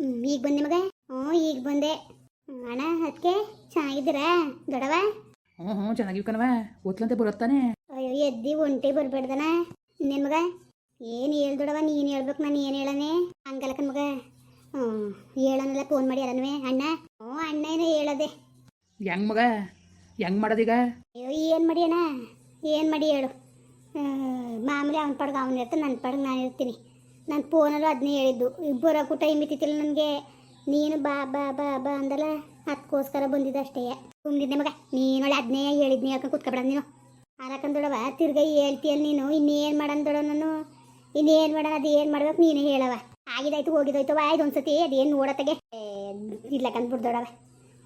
ಈಗ ಬಂದೆ ಮಗ. ಹ್ಞೂ ಈಗ ಬಂದೆ. ಅಣ್ಣ ಅದಕ್ಕೆ ಚೆನ್ನಾಗಿದ್ದೀರಾ? ದೊಡವ ಹ್ಞೂ ಹ್ಞೂ ಚೆನ್ನಾಗಿವ್ ಕಣವ ಓದ್ಲಂತೆ ಬರುತ್ತಾನೆ ಅಯ್ಯೋ ಎದ್ದಿ ಒಂಟಿ ಬರ್ಬೇಡ್ದನ. ನಿನ್ ಮಗ? ಏನು ಹೇಳ್ದೊಡವ ನೀನು ಹೇಳ್ಬೇಕು ನಾನು ಏನು ಹೇಳನೆ? ಹಂಗಲ್ಲ ಮಗ. ಹ್ಞೂ ಹೇಳೋನಲ್ಲ ಫೋನ್ ಮಾಡಿ ಯಾರನ್ವೇ ಅಣ್ಣ? ಹ್ಞೂ ಅಣ್ಣ ಏನೋ ಹೇಳದೆ. ಹೆಂಗ್ ಮಗ? ಹೆಂಗ್ ಮಾಡೋದೀಗ ಅಯ್ಯೋ ಏನು ಮಾಡಿ ಅಣ್ಣ? ಏನು ಮಾಡಿ ಹೇಳು. ಮಾಮೂಲಿ ಅವನ ಪಡ್ಗೆ ಅವನು ಇರ್ತಾನೆ ನನ್ನ ಪಡ್ಗೆ ನಾನು ಇರ್ತೀನಿ. ನಾನು ಫೋನಲ್ಲೂ ಅದನ್ನೇ ಹೇಳಿದ್ದು. ಇಬ್ಬರ ಟೈಮ್ ಇತ್ತಿತ್ತಿಲ್ಲ ನನಗೆ ನೀನು ಬಾ ಬಾ ಬಾ ಬಾ ಅಂದಲ್ಲ? ಅದಕ್ಕೋಸ್ಕರ ಬಂದಿದ್ದು ಅಷ್ಟೇ ಬಂದಿದ್ದೆ ಮಗ ನೀನೊಳೆ ಅದನ್ನೇ ಹೇಳಿದ್ನಿ ಯಾಕೆ ಕುತ್ಕೊಬೇಡ ನೀನು. ಅರಕಂದೊಡವ ತಿರ್ಗಾ ಹೇಳ್ತೀಯಲ್ಲ ನೀನು. ಇನ್ನೇನು ಮಾಡಂದೊಡ ನಾನು? ಇನ್ನೇನು ಮಾಡೋಣ ಅದು ಏನು ಮಾಡ್ಬೇಕು ನೀನೇ ಹೇಳವ. ಆಗಿದಾಯ್ತು ಹೋಗಿದೋಯ್ತು ಆಯ್ತು ಒಂದ್ಸತಿ. ಅದೇನು ನೋಡತ್ತಗೆ? ಇರ್ಲಕ್ಕಂತ ಬಿಡ್ದೊಡವ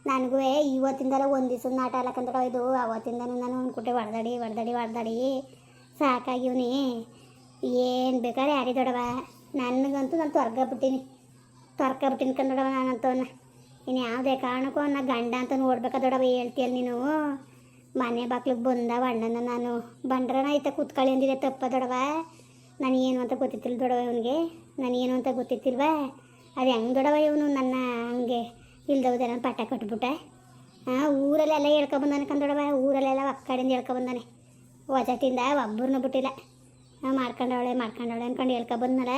ನನಗೂ ಇವತ್ತಿಂದಲೇ ಒಂದು ದಿವ್ಸ ನಾಟ ಅಲ್ಲಕ್ಕಂದ್ರೆ ಇದು. ಅವತ್ತಿಂದನೂ ನಾನು ಅನ್ಕೊಟ್ಟೆ ಹೊಡೆದಾಡಿ ಹೊಡೆದಾಡಿ ಹೊಡೆದಾಡಿ ಸಾಕಾಗಿವ್ನಿ ಏನು ಬೇಕಾದ್ರೆ ಯಾರಿ ದೊಡವ. ನನಗಂತೂ ನಾನು ತೊರ್ಕೊಬಿಟ್ಟಿನಿ. ತೊರ್ಕೊಬಿಟ್ಟಿನಿ ತೊರ್ಕ ಬಿಟ್ಟಿನಿ ಕಂದೊಡವ ನಾನಂತವನ್ನ ಇನ್ನು ಯಾವುದೇ ಕಾರಣಕ್ಕೂ ನಾ ಗಂಡ ಅಂತ ನೋಡ್ಬೇಕಾ ದೊಡವ ಹೇಳ್ತೀಯಲ್ಲ ನೀನು. ಮನೆ ಬಾಕ್ಲಿಗೆ ಬಂದವ ಅಣ್ಣನ ನಾನು. ಬಂಡ್ರನ ಐತೆ ಕೂತ್ಕೊಳ್ಳಿ ಅಂದಿದೆ ತಪ್ಪ ದೊಡವ ನಾನು ಏನು ಅಂತ ಗೊತ್ತಿತ್ತಿಲ್ಲ ದೊಡವ ಇವನಿಗೆ ನಾನು ಏನು ಅಂತ ಗೊತ್ತಿತ್ತಿಲ್ವ? ಅದು ಹೆಂಗೆ ದೊಡವ ಇವನು ನನ್ನ ಹಂಗೆ? ಇಲ್ದವ್ದೆ ನಾನು ಪಟ್ಟ ಕಟ್ಬಿಟ್ಟೆ. ಹಾಂ ಊರಲ್ಲೆಲ್ಲ ಹೇಳ್ಕೊಬಂದಾನೆ ಕಂದೊಡವ ಊರಲ್ಲೆಲ್ಲ ಒಕ್ಕಡಿಂದ ಹೇಳ್ಕೊಬಂದಾನೆ ಒಜಟಿಂದ ಒಬ್ಬರನ್ನೂ ಬಿಟ್ಟಿಲ್ಲ. ಮಾಡ್ಕೊಂಡವಳೆ ಮಾಡ್ಕೊಂಡವಳೆ ಹೇಳ್ಕೊ ಹೇಳ್ಕೊಬಂದ್ನಲ್ಲ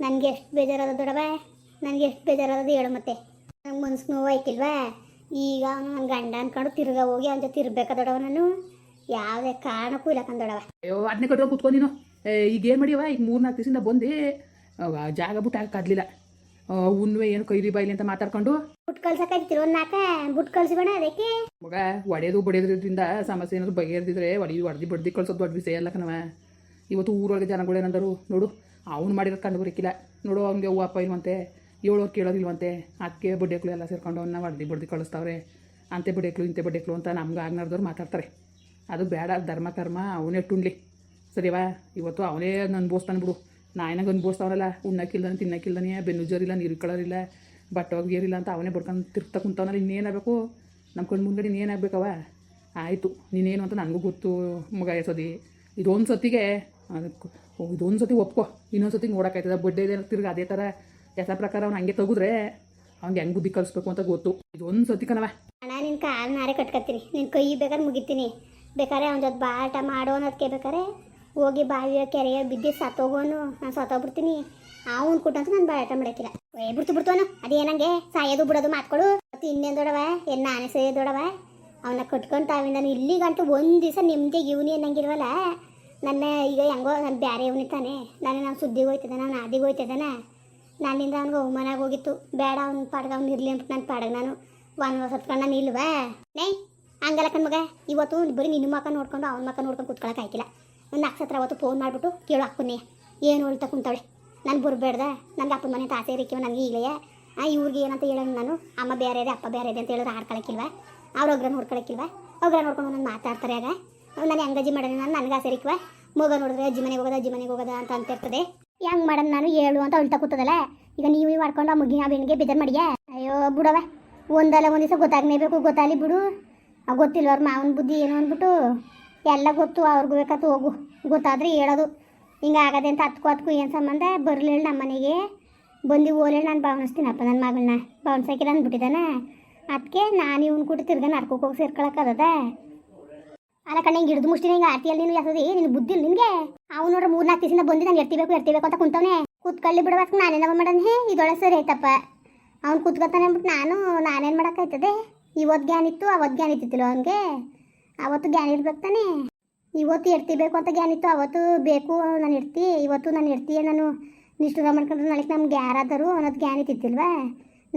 ನನಗೆ ಎಷ್ಟು ಬೇಜಾರದ ದೊಡವ ನನಗೆ ಎಷ್ಟು ಬೇಜಾರದ ಹೇಳು ಮತ್ತೆ. ನಂಗೆ ಮನ್ಸು ನೋವು ಆಯ್ತಿಲ್ವಾ ಈಗ ಅವನು ನನ್ನ ಗಂಡ ಅನ್ಕೊಂಡು ತಿರ್ಗಾ ಹೋಗಿ ಅವನ ಜೊತೆ ಇರ್ಬೇಕಾ ದೊಡವ ನಾನು? ಯಾವುದೇ ಕಾರಣಕ್ಕೂ ಇಲ್ಲ ಕಂದೊಡವ ಅಯ್ಯೋ ಅದನ್ನೇ ಕಟ್ಕೊಂಡು ಕುತ್ಕೊ ನೀನು. ಈಗ ಏನು ಮಾಡಿಯವ ಈಗ ಮೂರು ನಾಲ್ಕು ದಿವಸದಿಂದ ಬಂದು. ಜಾಗ ಬಿಟ್ಟು ಹಾಕದ್ಲಿಲ್ಲ ಉನ್ವೆ ಏನು ಕೈರಿ ಬಾಯಿಲಿ ಅಂತ ಮಾತಾಡ್ಕೊಂಡು. ಬುಟ್ ಕಳ್ಸಕ್ಕಾಯ್ತಿರೋ ಒಂದು ನಾಕ ಬುಟ್ ಕಳ್ಸಿಬೇಡ ಅದಕ್ಕೆ? ಮಗ ಒಡೆಯೋದು ಬಡಿಯೋದ್ರಿಂದ ಸಮಸ್ಯೆ ಏನಾದ್ರು ಬಗೆಹರಿದ್ರೆ ಒಡಿ ಹೊಡೆದು ಬಡ್ದು ಕಳ್ಸೋದು ದೊಡ್ಡ ವಿಷಯ ಅಲ್ಲ ಕಣವ ಇವತ್ತು ಊರೊಳಗೆ ಜನಗಳು ಏನಂದರು, ನೋಡು, ಅವ್ನು ಮಾಡಿರೋ ಕಂಡು ಬರೋಕ್ಕಿಲ್ಲ ನೋಡು, ಅವ್ನಿಗೆ ಹೂವು ಅಪ್ಪ ಇಲ್ವಂತೆ, ಏಳೋರು ಕೇಳೋದಿಲ್ವಂತೆ ಅದಕ್ಕೆ ಬಡ್ಡೆಕ್ಳು ಎಲ್ಲ ಸೇರ್ಕೊಂಡು ಅವನ್ನ ಹೊಡೆದು ಬಡ್ದು ಕಳಿಸ್ತಾವ್ರೆ, ಅಂತೆ ಬಡ್ಡೆಕ್ಳು, ಇಂತೆ ಬಡ್ಡೆಕ್ಳು ಅಂತ ನಮ್ಗೆ ಆಗ್ನಾರ್ದವ್ರು ಮಾತಾಡ್ತಾರೆ. ಅದು ಬೇಡ, ಧರ್ಮ, ಕರ್ಮ, ಅವನೇ ಟುಂಡ್ಲಿ. ಸರಿವಾ ಇವತ್ತು ಅವನೇ ಅನ್ಭವಿಸ್ತಾನೆ ಬಿಡು. ನಾಯನಾಗ ಅನ್ಬೋಸ್ತಾವನಲ್ಲ, ಉಣ್ಣಕ್ಕಿಲ್ದಾನೆ, ತಿನ್ನಕ್ಕಿಲ್ದಾನೆ, ಬೆನ್ನು ಜೋರಿಲ್ಲ ನೀರು ಕಳರಿಲ್ಲ, ಬಟ್ಟೆ ಅಂತ ಅವನೇ ಬಡ್ಕೊಂಡು ತಿರ್ತಾ ಕುಂತವನಲ್ಲ, ಇನ್ನೇನಾಗಬೇಕು? ನಮ್ಮ ಕಣ್ಣು ಮುಂದೆ ಇನ್ನೇನಾಗಬೇಕವ ಆಯಿತು, ನೀನೇನು ಅಂತ ನನಗೂ ಗೊತ್ತು, ಮಗ ಎಸೋದಿ ಇದೊಂದು ಸತಿಗೆ ಅದಕ್ಕೆ ಇದೊಂದು ಸತಿ ಒಪ್ಕೊ. ಇನ್ನೊಂದು ಸತಿ ನೋಡೋಕ್ಕಾಯ್ತದ ಬಡ್ಡೆ ತಿರ್ಗಿ ಅದೇ ಥರ ಎಸ ಪ್ರಕಾರ ಅವ್ನು ಹಂಗೆ ತೆಗೆದ್ರೆ ಅವ್ನಿಗೆ ಹೆಂಗೆ ಬುದ್ಧಿ ಕಲಿಸ್ಬೇಕು ಅಂತ ಗೊತ್ತು. ಇದೊಂದು ಸತಿ ಕಣವ ಅಣ್ಣ ನಿನ್ನ ಕಾಲು ನಾರೆ ಕಟ್ಕೊತೀನಿ ನಿನ್ನ ಕೈ ಬೇಕಾದ್ರೆ ಮುಗಿತೀನಿ. ಬೇಕಾದ್ರೆ ಅವ್ನ ಜೊತೆ ಬಾಟ ಮಾಡೋ ಅನ್ನೋದಕ್ಕೆ ಬೇಕಾರೆ ಹೋಗಿ ಬಾವಿಯ ಕೆರೆಯ ಬಿದ್ದು ಸತ್ತೋಗೋನು ನಾನು ಸತ್ತೋಗ್ಬಿಡ್ತೀನಿ. ಅವನು ಕೊಟ್ಟಂತ ನಾನು ಬಾಟ ಮಾಡಕ್ಕಿಲ್ಲ. ಏ, ಬಿಡ್ತು ಬಿಡ್ತವನು ಅದೇನಂಗೆ ಸಾಯೋದು, ಬಿಡೋದು ಮಾತ್ಕೊಡು ಮತ್ತು ಇನ್ನೇನು ದೊಡವ ಏನು ನಾನೇ ಸೇ ದೊಡವ ಅವನ್ನ ಕಟ್ಕೊಂಡು ನಾನು ಇಲ್ಲಿ ಗಂಟು ಒಂದು ದಿವಸ ನಿಮ್ಮದೇ ಇವನಿ ಅನ್ನಂಗಿಲ್ವಲ್ಲ ನನ್ನ ಈಗ ಹೆಂಗೋ ನಾನು ಬೇರೆ ಇವನಿತಾನೆ ನಾನು ನಾನು ಸುದ್ದಿಗೆ ಹೋಯ್ತಿದ್ದೆ ನಾನು ಆದಿಗೆ ಹೋಯ್ತಿದ್ದಾನೆ ನನ್ನಿಂದ ಅವ್ನಿಗೆ ಅವಮಾನ ಹೋಗಿತ್ತು. ಬೇಡ, ಅವ್ನ ಪಾಡ್ಗ ಅವ್ನು ಇರಲಿ ಅಂತ ನಾನು ಪಾಡಗ ನಾನು. ಒಂದು ಹತ್ಕೊಂಡು ನಾನು ಇಲ್ವಾ? ನೈ, ಹಂಗಲ್ಲ ಕಣ್ಮಗ ಇವತ್ತು ಬರೀ ನಿನ್ನ ಮಕ್ಕ ನೋಡ್ಕೊಂಡು ಅವ್ನ ಮಕ್ಕ ನೋಡ್ಕೊಂಡು ಕುತ್ಕೊಳಕ್ಕೆ ಆಯ್ತಿಲ್ಲ. ನಕ್ಷತ್ರ ಅವತ್ತು ಫೋನ್ ಮಾಡಿಬಿಟ್ಟು ಕೇಳು ಅಪ್ಪನೇ ಏನು ಹೇಳ್ತಾ ಕುಂತಾಳೆ ನಾನು ಬರಬೇಡ್ದ ನನಗೆ ಅಪ್ಪನ ಮನೆ ಆಸೆ ಇರಿಕೆವ ನನಗೆ ಈಗಲೇ ಆ, ಇವ್ರಿಗೆ ಏನಂತ ಹೇಳೋಣ ನಾನು? ಅಮ್ಮ ಬೇರೆ ಇದೆ, ಅಪ್ಪ ಬೇರೆ ಇದೆ ಅಂತ ಹೇಳಿದ್ರೆ ಆಡ್ಕೊಳಕ್ಕಿಲ್ವಾ ಅವ್ರ ಒಗ್ರ ನೋಡ್ಕೊಳಕ್ಕಿಲ್ವಾ ಒಗ್ರ ನೋಡ್ಕೊಂಡು ನಾನು ಮಾತಾಡ್ತಾರೆ ಆಗ. ನಾನು ಹೆಂಗಜ್ಜಿ ಮಾಡೋಣ ನಾನು ನನಗೆ ಆಸೆ ಇರಿಕ್ವ ಮಗ ನೋಡಿದ್ರೆ ಅಜ್ಜಿ ಮನೆಗೆ ಹೋಗೋದ, ಅಜ್ಜಿ ಮನೆಗೆ ಹೋಗೋದ ಅಂತ ಅಂತ ಇರ್ತದೆ ಹೆಂಗ್ ಮಾಡೋಣ ನಾನು ಹೇಳು ಅಂತ ಅಳ್ತಾ ಕೂತದಲ್ಲ ಈಗ ನೀವು ಮಾಡ್ಕೊಂಡು ಆ ಮುಗಿನ ಬೆಣ್ಣಿಗೆ ಬೇಜಾರು ಮಾಡಿಯಾ? ಅಯ್ಯೋ ಬಿಡವ, ಒಂದಲ್ಲ ಒಂದು ದಿವಸ ಗೊತ್ತಾಗ್ನೇಬೇಕು ಗೊತ್ತಾಗಲಿ ಬಿಡು. ಗೊತ್ತಿಲ್ಲ ಅವ್ರ ಮಾವನ ಬುದ್ಧಿ ಏನು ಅಂದ್ಬಿಟ್ಟು? ಎಲ್ಲ ಗೊತ್ತು, ಅವ್ರಿಗೂ ಬೇಕಂತ ಹೋಗು. ಗೊತ್ತಾದ್ರೆ ಹೇಳೋದು. ಹಿಂಗೆ ಆಗದೆ ಅಂತ ಹತ್ಕೋ ಹತ್ಕು ಏನು ಸಂಬಂಧ? ಬರಲಿಲ್ಲ ನಮ್ಮ ಮನೆಗೆ. ಬಂದು ಓಲೇಳಿ ನಾನು ಭಾವನಿಸ್ತೀನಪ್ಪ ನನ್ನ ಮಗಳನ್ನ. ಭಾವನ್ಸಕ್ಕಿಲ್ಲ ಅಂದ್ಬಿಟ್ಟಿದ್ದಾನೆ. ಅದಕ್ಕೆ ನಾನು ಇವ್ನ ಕೂಡ ತಿರ್ಗ ನಡ್ಕೋಕೋಗಿ ಸೇರ್ಕೊಳಕ್ಕದ ಅಲ್ಲ ಕಣ್ಣ, ಹಿಂಗೆ ಹಿಡಿದು ಮುಷ್ಟಿನ ಹಿಂಗೆ ಆರ್ತಿಯಲ್ಲಿ ನೀನು ಯಾಸದಿ ನಿನ್ನ ಬುದ್ಧಿ ನಿನಗೆ? ಅವ್ನು ನೋಡ್ರಿ ಮೂರು ನಾಲ್ಕು ದಿವಸದಿಂದ ಬಂದು, ನಾನು ಎರ್ತಿಬೇಕು ಎರ್ತಿಬೇಕು ಅಂತ ಕುಂತವನೆ. ಕೂತ್ಕೊಳ್ಳಿ ಬಿಡಬೇಕು ನಾನೇನವ ಮಾಡೋಣ ಹೇ? ಇದೊಳ ಸರಿ ಆಯ್ತಪ್ಪ. ಅವ್ನು ಕೂತ್ಕೊತಾನೆ ಅಂದ್ಬಿಟ್ಟು ನಾನು, ನಾನೇನು ಮಾಡೋಕ್ಕಾಯ್ತದೆ? ಇವತ್ತು ಗ್ಯಾನ್ ಇತ್ತು ಅವತ್ತು ಗ್ಯಾನ್ ಇತ್ತಿತ್ತಿಲ್ಲ ಅವನಿಗೆ. ಅವತ್ತು ಗ್ಯಾನ್ ಇರ್ಬೇಕು ತಾನೆ. ಇವತ್ತು ಎರ್ತಿಬೇಕು ಅಂತ ಗ್ಯಾನ್ ಇತ್ತು, ಅವತ್ತು ಬೇಕು ನಾನು ಇರ್ತಿ ಇವತ್ತು ನಾನು ಇರ್ತಿ ನಾನು ನಿಷ್ಠುರ ಮಾಡ್ಕೊಂಡ್ರೆ ನಾಳೆ ನಮ್ಗೆ ಯಾರಾದರೂ ಅನ್ನೋದು ಗ್ಯಾನ್ ಇತ್ತಿತ್ತಿಲ್ವಾ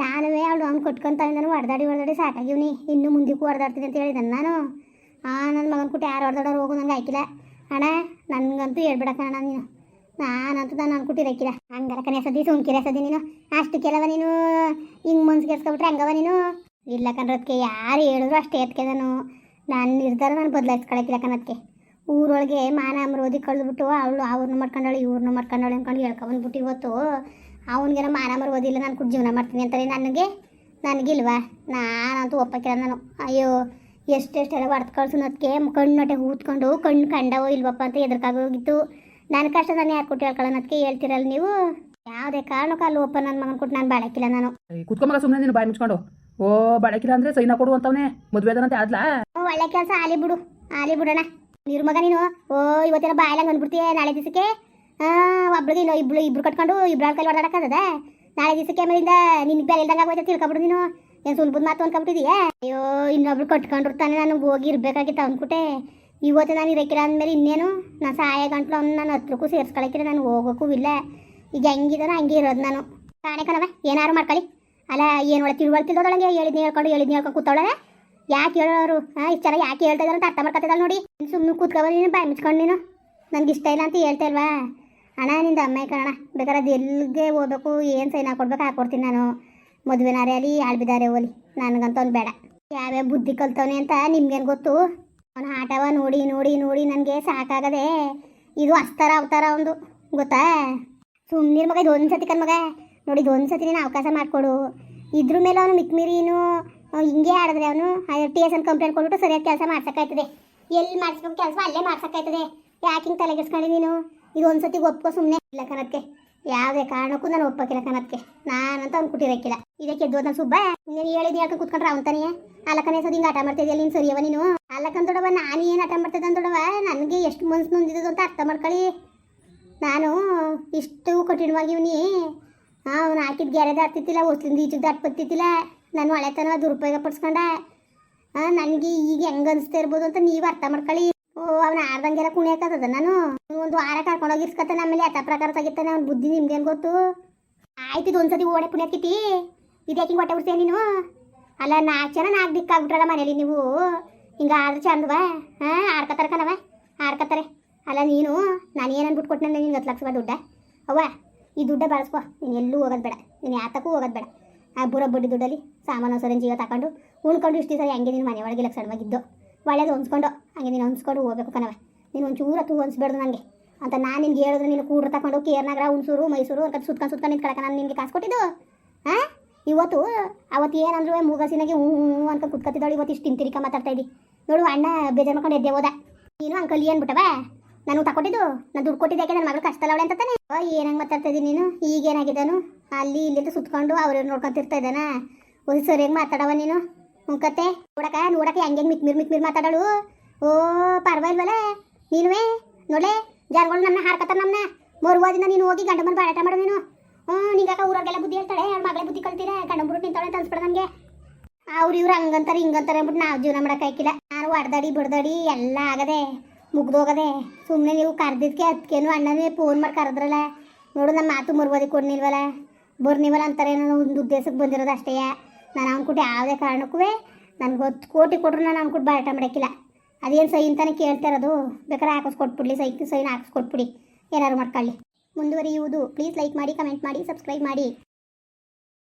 ನಾನುವೇ ಅವಳು ಅವ್ನು ಕೊಟ್ಕೊಂತ ನಾನು ಹೊಡೆದಾಡಿ ಹೊಡೆದಾಡಿ ಸಾಕಾಗಿವ್ನಿ ಇನ್ನು ಮುಂದಕ್ಕೂ ಹೊಡೆದಾಡ್ತೀನಿ ಅಂತ ಹೇಳಿದ್ದಾನೆ ನಾನು. ಆ ನನ್ನ ಮಗನ ಕುಟ್ಟಿ ಯಾರು ಹೊಡೆದೋಡ ಹೋಗು, ನಂಗೆ ಹಾಕಿಲ್ಲ. ಅಣ್ಣ, ನನಗಂತೂ ಹೇಳ್ಬಿಡಕ್ಕ ಅಣ್ಣ ನೀನು. ನಾನಂತೂ ನಾನು ಅನ್ಕೊಟ್ಟಿರಕ್ಕಿಲ್ಲ ಹಂಗಾರ ಕಣೆ ಸದಿ, ಸುಮ್ಕಿರ ಸದಿ ನೀನು. ಅಷ್ಟು ಕೆಲವ ನೀನು? ಹಿಂಗೆ ಮನ್ಸು ಎಸ್ಕೊಬಿಟ್ರೆ ಹಂಗವ ನೀನು? ಇಲ್ಲ ಕಣ್ರದಕ್ಕೆ ಯಾರು ಹೇಳಿದ್ರು ಅಷ್ಟೇ ಎತ್ಕೆ ನಾನು. ನಾನು ನಿರ್ಧಾರ ನಾನು ಬದಲಾಯಿಸ್ಕೊಳಕ್ಕಿಲ್ಲ ಕಣದಕ್ಕೆ ಊರೊಳಗೆ ಮಾನ ಅಮರೋದಿ ಕಳೆದ್ಬಿಟ್ಟು ಅವಳು ಅವ್ರನ್ನ ಮಾಡ್ಕೊಂಡವಳು ಇವ್ರನ್ನ ಮಾಡ್ಕೊಂಡವಳು ಅಂದ್ಕೊಂಡು ಹೇಳ್ಕೊಂಬಂದ್ಬಿಟ್ಟು ಇವತ್ತು ಅವನಿಗೆ ಮಾನ ಓದಿಲ್ಲ ನಾನು ಕುಟ್ಟು ಜೀವನ ಮಾಡ್ತೀನಿ ಅಂತಾರೆ. ನನಗೆ? ನನಗಿಲ್ವಾ ನಾನಂತೂ ಒಪ್ಪಕ್ಕಿಲ್ಲ ನಾನು. ಅಯ್ಯೋ ಎಷ್ಟೆಷ್ಟೆಲ್ಲ ಹೊಡೆದು ಕಣ್ಣು ಕಣ್ಣೊಟ್ಟೆ ಊದ್ಕೊಂಡು ಕಣ್ಣು ಕಂಡವೋ ಇಲ್ವಪ್ಪ ಅಂತ ಎದುರ್ಕಾಗೋಗಿತ್ತು ನನ್ನ ಕಷ್ಟ ನಾನು ಯಾಕೆ ಕೊಟ್ಟು ಹೇಳ್ಕೊಳ್ಳೋಣದಕ್ಕೆ ಹೇಳ್ತಿರಲ್ಲ ನೀವು? ಯಾವುದೇ ಕಾರಣಕ್ಕೂ ಅಲ್ಲಿ ಓಪನ್ ನನ್ನ ಮಗನ ಕೊಟ್ಟು ನಾನು ಬಾಳಕಿಲ್ಲ ನಾನು. ಕುತ್ಕೊಂಬಗ ಸುಮ್ಮನೆ ನೀನು ಬಾಯಿ ಮುಚ್ಕೊಂಡು. ಓ ಬಾಳಕಿಲ್ಲ ಅಂದ್ರೆ ಸೈನಾ ಕೊಡು ಅಂತವನೇ. ಮದುವೆದನಂತೆ ಆದ್ಲಾ? ಒಳ್ಳೆ ಕೆಲಸ ಆಲಿ ಬಿಡು ಆಲಿ ಬಿಡೋಣ. ನೀರು ಮಗ ನೀನು ಓ ಇವತ್ತಿನ ಬಾಯಲಂಗೆ ಅಂದ್ಬಿಡ್ತೀಯ ನಾಳೆ ದಿವಸಕ್ಕೆ? ಒಬ್ಳಿಗೆ ಇನ್ನೂ ಇಬ್ಳು ಇಬ್ರು ಕಟ್ಕೊಂಡು ಇಬ್ರು ಕೈಲಿ ಹೊಡೆದಾಡಕ್ಕದ ನಾಳೆ ದಿವಸಕ್ಕೆ ಆಮೇಲಿಂದ ನಿನ್ನ ಬೇರೆ ಇಲ್ದಂಗೆ ಆಗೋಯ್ತು ತಿಳ್ಕೊಬಿಡು ನೀನು. ಏನು ಸುಲ್ಬದ ಮಾತು ಅನ್ಕೊಂಬಿಟ್ಟಿದೀಯ? ಅಯ್ಯೋ ಇನ್ನೊಬ್ರು ಕಟ್ಕೊಂಡಿರ್ತಾನೆ ನಾನು ಹೋಗಿ ಇರ್ಬೇಕಾಗಿತ್ತು ಅಂದ್ಬಿಟ್ಟೆ ಇವತ್ತು ನಾನು ಇರಕ್ಕಿಲ್ಲ ಅಂದಮೇಲೆ ಇನ್ನೇನು? ನಾನು ಸಹಾಯ ಗಂಟ್ಲು ಅವ್ನು ನಾನು ಹತ್ರಕ್ಕೂ ಸೇರಿಸ್ಕೊಳಕ್ಕಿಲ್ಲ ನಾನು ಹೋಗೋಕ್ಕೂ ಇಲ್ಲ. ಈಗ ಹೆಂಗಿದಾನೋ ಹಂಗೆ ಇರೋದು ನಾನು. ಕಾಣೆ ಕಣವ ಏನಾರು ಮಾಡ್ಕೊಳ್ಳಿ. ಅಲ್ಲ, ಏನು ಒಳ ತಿಳುವಳ್ತಿದ್ದೊಳಗೆ ಹೇಳಿದ್ ಹೇಳ್ಕೊಂಡು ಹೇಳಿದ್ನಿ ಹೇಳ್ಕೊಂಡು ಕೂತವಳೆ ಯಾಕೆ ಹೇಳೋರು? ಹಾಂ, ಇಷ್ಟು ಚೆನ್ನಾಗಿ ಯಾಕೆ ಹೇಳ್ತಾ ಇದ್ದಾರೆ ಅಂತ ಅರ್ಥ ಮಾಡ್ಕೊತಿದ್ದಾಳೆ ನೋಡಿ. ಸುಮ್ಮನೆ ಕೂತ್ಕೊಬೋದು ನೀನು ಬಾಯಿ ಮುಚ್ಕೊಂಡು ನೀನು. ನನಗೆ ಇಷ್ಟ ಇಲ್ಲ ಅಂತ ಹೇಳ್ತಾ ಇಲ್ವಾ? ಅಣ್ಣ, ನಿಂದ ಅಮ್ಮ ಕಣ ಬೇಕಾದ್ರೆ ಎಲ್ಲಿಗೆ ಹೋಗ್ಬೇಕು ಏನು ಸೈನ್ ಹಾಕೊಡ್ಬೇಕು ಹಾಕೊಡ್ತೀನಿ ನಾನು. ಮದುವೆನಾರೇ ಅಲ್ಲಿ ಆಳ್ಬಿದ್ದಾರೆ ಓಲಿ. ನನಗಂತ ಒಂದು ಬೇಡ. ಯಾವ್ಯಾವ ಬುದ್ಧಿ ಕಲ್ತವನೆ ಅಂತ ನಿಮ್ಗೇನು ಗೊತ್ತು? ಅವನ ಆಟವ ನೋಡಿ ನೋಡಿ ನೋಡಿ ನನಗೆ ಸಾಕಾಗದೆ ಇದು ಅಸ್ತಾರ, ಅವತಾರ ಒಂದು ಗೊತ್ತಾ? ಸುಮ್ಮನೆ ಮಗ ಇದು ಒಂದು ಸತಿ ಕಣ್ ಮಗ. ನೋಡಿ ಇದು ಒಂದು ಸತಿ ನೀನು ಅವಕಾಶ ಮಾಡಿಕೊಡು. ಇದ್ರ ಮೇಲೆ ಅವನು ಮಿಕ್ಮಿರಿನು ಏನು ಹಿಂಗೆ ಆಡಿದ್ರೆ ಅವನು ಟಿ ಎಸ್ ಎನ್ ಕಂಪ್ಲೇಂಟ್ ಕೊಟ್ಬಿಟ್ಟು ಸರಿಯಾಗಿ ಕೆಲಸ ಮಾಡ್ಸೋಕ್ಕಾಯ್ತದೆ. ಎಲ್ಲಿ ಮಾಡಿಸ್ಬೇಕು ಕೆಲಸ ಅಲ್ಲೇ ಮಾಡ್ಸೋಕ್ಕಾಯ್ತದೆ. ಯಾಕೆ ಹಿಂಗೆ ತಲೆಗೆಡ್ಸ್ಕೊಂಡು ನೀನು? ಇದು ಒಂದು ಸತಿ ಒಪ್ಕೊ ಸುಮ್ಮನೆ ಇಲ್ಲ ಕಣಕ್ಕೆ. ಯಾವುದೇ ಕಾರಣಕ್ಕೂ ನಾನು ಒಪ್ಪಕ್ಕಿಲ್ಲ ಕಣಕ್ಕೆ ನಾನಂತ ಅವ್ನು ಕುಟ್ಟಿರಕ್ಕಿಲ್ಲ. ಇದಕ್ಕೆ ಎದ್ದು ನಾನು ಸುಬ್ಬ, ನೀನು ಹೇಳಿದ್ ಯಾಕೆ ಕುತ್ಕೊಂಡ್ರೆ ಅವನ್ತಾನೆ ಅಲ್ಲಕನೇ ಸದಿ ಹಿಂಗೆ ಆಟ ಮಾಡ್ತಿದ್ಯಾ ನೀನು ಸರಿಯವ ನೀನು? ಅಲ್ಲಕಂದೊಡವ ನಾನು ಏನು ಆಟ ಮಾಡ್ತಿದ್ದೆ ಅಂದೊಡವ ನನಗೆ ಎಷ್ಟು ಮನ್ಸು ನೊಂದಿದ್ದು ಅಂತ ಅರ್ಥ ಮಾಡ್ಕೊಳ್ಳಿ. ನಾನು ಇಷ್ಟು ಕಠಿಣವಾಗಿ ಇವನಿ ಅವನು ಹಾಕಿದ ಗ್ಯಾರೆ ದಾಟ್ತಿದ್ದಿಲ್ಲ ಹೊಸ್ಲಿಂದ ಈಚೆಗೆ ದಾಟ್ಬತ್ತಿದ್ದಿಲ್ಲ ನಾನು ಹಳೆತನ ದುರುಪಯೋಗ ಪಡಿಸ್ಕೊಂಡೆ. ನನಗೆ ಈಗ ಹೆಂಗೆ ಅನಿಸ್ತಾ ಇರ್ಬೋದು ಅಂತ ನೀವು ಅರ್ಥ ಮಾಡ್ಕೊಳ್ಳಿ. ಓ, ಅವನ ಆಡ್ದಂಗೆಲ್ಲ ಕುಣಿಯಾಕತ್ತದ ನಾನು? ಒಂದು ವಾರ ಕರ್ಕೊಂಡೋಗಿ ಇರ್ಸ್ಕತ್ತಾನೆ ಆಮೇಲೆ ಅತ್ತ ಪ್ರಕಾರ ತೆಗಿತಾನೆ ಅವ್ನ ಬುದ್ಧಿ ನಿಮ್ಗೇನು ಗೊತ್ತು? ಆಯ್ತು ಇದು ಒಂದ್ಸತಿ ಓಣೆ ಪುಣ್ಯಕ್ಕಿತಿ. ಇದ್ಯಾಕೆ ಹಿಂಗೆ ಹೊಟ್ಟೆ ಬಿಡ್ತೀಯ ನೀನು? ಅಲ್ಲ ನಾಲ್ಕು ಜನ ನಾಲ್ಕು ದಿಕ್ಕಾಗ್ಬಿಟ್ರಲ್ಲ ಮನೇಲಿ ನೀವು. ಹಿಂಗೆ ಆದ್ರೆ ಚಂದವ? ಹಾಂ, ಆಡ್ಕತ್ತಾರ ಕಣವ ಆಡ್ಕತ್ತಾರೆ. ಅಲ್ಲ, ನೀನು, ನಾನು ಏನು ಅನ್ಬಿಟ್ಟು ಕೊಟ್ಟು ನಿನ್ಗೆ ಹತ್ತು ಲಕ್ಷ ದುಡ್ಡ? ಅವ್ವ, ಈ ದುಡ್ಡ ಬಳಸ್ಕೊ. ನೀನು ಎಲ್ಲೂ ಹೋಗೋದು ಬೇಡ. ನೀನು ಯಾತಕ್ಕೂ ಹೋಗೋದು ಬೇಡ. ಆ ಬುರ ಬಡ್ಡಿ ದುಡ್ಡಲ್ಲಿ ಸಾಮಾನು ಸರಿ ಜೀವ ತಗೊಂಡು ಉಳ್ಕೊಂಡು ಇಷ್ಟು ದಿವಸ ಹೆಂಗೆ ನೀನು ಮನೆ ಒಳಗೆ ಲಕ್ಷಣವಾಗಿದ್ದು ಒಳ್ಳೇದು ಹೊಂದ್ಕೊಂಡು, ಹಂಗೆ ನೀನು ಹೊಂದ್ಕೊಂಡು ಹೋಗ್ಬೇಕು ಕಣವ ನೀನು ಒಂಚೂರು ತೂ ಹೊಂದ್ಸ್ಬಾರ್ದು ನನಗೆ ಅಂತ ನಾನು ನಿನ್ಗೆ ಹೇಳಿದ್ರೆ ನೀನು ಕೂಡ್ರ ತಗೊಂಡು ಕೇರ್ನಗರ, ಹುಣಸೂರು, ಮೈಸೂರು ಅಂತ ಸುತ್ಕೊಂಡು ಸುತ್ಕೊಂಡು ನಿಂತ್ಕೊಳಕ ನಾನು ನಿನಗೆ ಕಾಸು ಕೊಟ್ಟಿದ್ದು? ಹಾಂ ಇವತ್ತು, ಅವತ್ತು ಏನಂದ್ರು ಮೂಗಸಿನಾಗೆ ಹ್ಞೂ ಹ್ಞೂ ಅಂತ ಕುತ್ಕೊತಿದ್ದಾಳು ಇವತ್ತು ಇಷ್ಟು ತಿಂತಿರಿಕ ಮಾತಾಡ್ತಾ ಇದ್ದಿ. ನೋಡು, ಅಣ್ಣ ಬೇಜಾರು ಮಾಡ್ಕೊಂಡು ಎದ್ದೆ ಹೋದ. ನೀನು ಅಂಕಲ್ ಏನು ಬಿಟ್ಟವ? ನಾನು ತಕೊಟ್ಟಿದ್ದು ನಾನು ದುಡ್ಡು ಕೊಟ್ಟಿದ್ದೆ ನನ್ನ ಮಗಳು ಕಷ್ಟ ಅವಳೆ ಅಂತ ತಾನೆ? ಏನಂಗೆ ಮಾತಾಡ್ತಾ ಇದ್ದೀನಿ ನೀನು? ಈಗೇನಾಗಿದ್ದಾನು? ಅಲ್ಲಿ ಇಲ್ಲಿಂದ ಸುತ್ಕೊಂಡು ಅವ್ರವ್ರು ನೋಡ್ಕೊಂತಿರ್ತಾ ಇದ್ದಾನ? ಒಂದು ಸರಿಯಾಗಿ ಮಾತಾಡವ ನೀನು? ಮುಖತ್ತೆ ನೋಡಕ ನೋಡಕ ಹೆಂಗೆ ಮಿಕ್ಮಿರ್ ಮಿಕ್ಮಿರ್ ಮಾತಾಡಳು. ಓ ಪರವಾಗಿಲ್ವಲ್ಲ ನೀನುವೇ? ನೋಡೇ ಜನಗಳು ನಮ್ಮನ್ನ ಹಾರ್ಕತ್ತಾರ ನಮ್ಮನ್ನ ಮರುವಾದಿನ ನೀನು ಹೋಗಿ ಗಂಡ ಬಂದು ಬಾಳಾಟ ಮಾಡು ನೀನು. ಹ್ಞೂ ನಿಂಗಾಕ ಊರಾಗೆಲ್ಲ ಬುದ್ಧಿ ಹೇಳ್ತಾಳೆ. ಅವ್ರ ಮಗಳೇ ಬುದ್ಧಿ ಕಲ್ತೀರ? ಗಂಡ ಬಿಟ್ಟು ನಿಂತಾಳೆ ಅಂತ ಅನ್ಸ್ಬಿಡ ನನಗೆ. ಅವ್ರು ಇವ್ರು ಹಂಗಂತಾರೆ ಹಿಂಗಂತಾರೆ ಅಂದ್ಬಿಟ್ಟು ನಾವು ಜೀವನ ಮಾಡೋಕ್ಕಾಗಿಲ್ಲ ನಾನು ಹೊಡ್ದಾಡಿ ಬಿಡ್ದಾಡಿ ಎಲ್ಲ ಆಗದೆ, ಮುಗ್ದೋಗದೆ ಸುಮ್ಮನೆ ನೀವು ಕರೆದಿದ್ದಕ್ಕೆ ಅದಕ್ಕೇನು ಅಣ್ಣನೇ ಫೋನ್ ಮಾಡಿ ಕರೆದ್ರಲ್ಲ. ನೋಡು ನಮ್ಮ ಮಾತು ಮುರ್ಬೋದಿ ಕೊಡ್ನಿಲ್ವಲ್ಲ. ಬರ್ನಿವಲ್ಲ ಅಂತಾರೆ ನಾನು ಒಂದು ಉದ್ದೇಶಕ್ಕೆ ಬಂದಿರೋದು ಅಷ್ಟೇ. ನಾನು ಅವ್ನು ಯಾವುದೇ ಕಾರಣಕ್ಕೂ ನನಗೆ ಹೊತ್ತು ಕೋಟಿ ಕೊಟ್ಟರು ನಾನು ಅವ್ನು ಬಾಟ ಮಾಡೋಕ್ಕಿಲ್ಲ. ಅದೇನು ಸೈ ಅಂತಾನೆ ಕೇಳ್ತಾ ಇರೋದು? ಬೇಕಾದ್ರೆ ಹಾಕಿಸ್ಕೊಟ್ಬಿಡ್ಲಿ ಸೈ ಸೈನ್ ಹಾಕಿಸ್ಕೊಟ್ಬಿಡಿ. ಏನಾದ್ರು ಮಾಡ್ಕೊಳ್ಳಿ. ಮುಂದುವರಿಯುವುದು. ಪ್ಲೀಸ್ ಲೈಕ್ ಮಾಡಿ, ಕಮೆಂಟ್ ಮಾಡಿ, ಸಬ್ಸ್ಕ್ರೈಬ್ ಮಾಡಿ.